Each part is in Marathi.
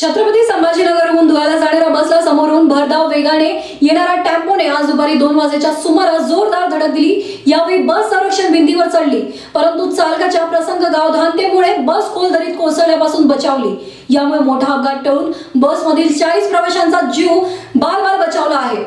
छत्रपती संभाजीनगरहून धुळ्याला जाणाऱ्या बसला समोरून भरधाव वेगाने येणाऱ्या टेम्पोने आज दुपारी दोन वाजेच्या सुमारास जोरदार धडक दिली. यावेळी बस संरक्षण भिंतीवर चढली. परंतु चालकाच्या प्रसंग गावधानतेमुळे बस खोल दरीत कोसळण्यापासून बचावली. यामुळे मोठा अपघात टळून बसमधील चाळीस प्रवाशांचा जीव बाल बाल बचावला आहे.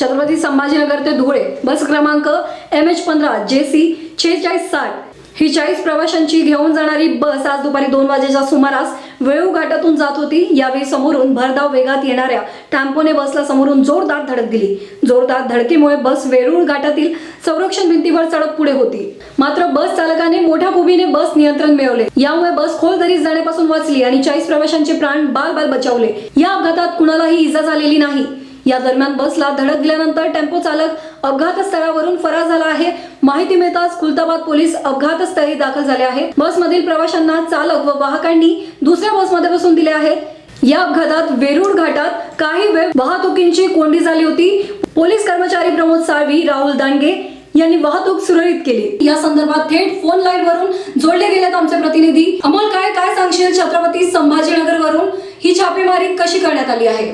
छत्रपती संभाजीनगर ते धुळे. बस क्रमांक एम एच पंधरा जे सी छेचाळीस साठ. ही चाळीस प्रवाशांची घेऊन जाणारी बस आज दुपारी दोन वाजेच्या सुमारास वेळू घाटातून जात होती. यावेळी समोरून भरधाव वेगात येणाऱ्या टॅम्पोने बसला समोरून जोरदार धडक दिली. जोरदार धडकेमुळे बस वेरूळ घाटातील संरक्षण भिंतीवर चढत पुढे होती. मात्र बस चालकाने मोठ्या भूमीने बस नियंत्रण मिळवले. यामुळे बस खोल दरीत जाण्यापासून वाचली आणि चाळीस प्रवाशांचे प्राण बाल बाल बचावले. या अपघातात कुणालाही इजा झालेली नाही. या दरम्यान बसला धडक दिल्यानंतर टेम्पो चालक अपघातस्थळावरून फरार झाला आहे. माहिती मिळताच खुलताबाद पोलीस अपघातस्थळी दाखल झाले आहेत. बसमधील प्रवाशांना चालक व वाहकांनी दुसऱ्या बसमध्ये बसून दिले आहेत. या अपघातात वेरूळ घाटात काही वेळ वाहतुकींची कोंडी झाली होती. पोलीस कर्मचारी प्रमोद साळवी राहुल दांडगे यांनी वाहतूक सुरळीत केली. या संदर्भात थेट फोन लाईन वरून जोडले गेलेत आमचे प्रतिनिधी. अमोल काय काय सांगशील? छत्रपती संभाजीनगर वरून ही छापेमारी कशी करण्यात आली आहे?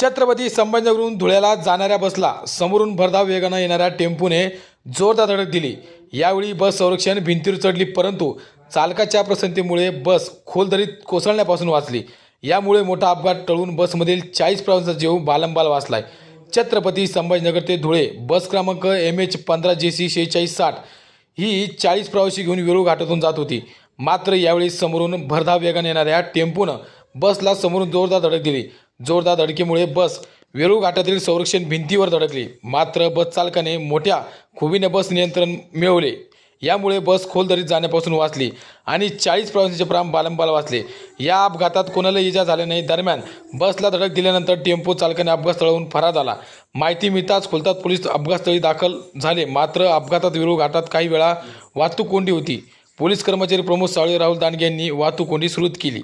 छत्रपती संभाजीनगरहून धुळ्याला जाणाऱ्या बसला. समोरून भरधाव वेगानं येणाऱ्या टेम्पोने जोरदार धडक दिली. यावेळी बस संरक्षण भिंतीवर चढली परंतु चालकाच्या प्रसंतीमुळे बस खोल दरीत कोसळण्यापासून वाचली. यामुळे मोठा अपघात टळून बसमधील चाळीस प्रवाशांचा जीव बालंबाल वाचलाय. छत्रपती संभाजीनगर ते धुळे बस क्रमांक एम एच पंधरा जे सी शेहेचाळीस साठ ही चाळीस प्रवासी घेऊन वेरूळ घाटातून जात होती. मात्र यावेळी समोरून भरधाव वेगाने येणाऱ्या टेम्पोनं बसला समोरून जोरदार धडक दिली. जोरदार धडकीमुळे बस वेरूळ घाटातील संरक्षण भिंतीवर धडकली. मात्र बस चालकाने मोठ्या खुबीने बस नियंत्रण मिळवले. यामुळे बस खोल दरीत जाण्यापासून वाचली आणि चाळीस प्रवाशांचे प्राण बालंबाल वाचले. या अपघातात कोणाला इजा झाले नाही. दरम्यान बसला धडक दिल्यानंतर टेम्पो चालकाने अपघातस्थळावरून फरार झाला. माहिती मिळताच खोलतात पोलीस अपघातस्थळी दाखल झाले. मात्र अपघातात वेरूळ घाटात काही वेळा वाहतूक कोंडी होती. पोलीस कर्मचारी प्रमोद साळे राहुल दांडगे यांनी वाहतूक कोंडी सुरू केली.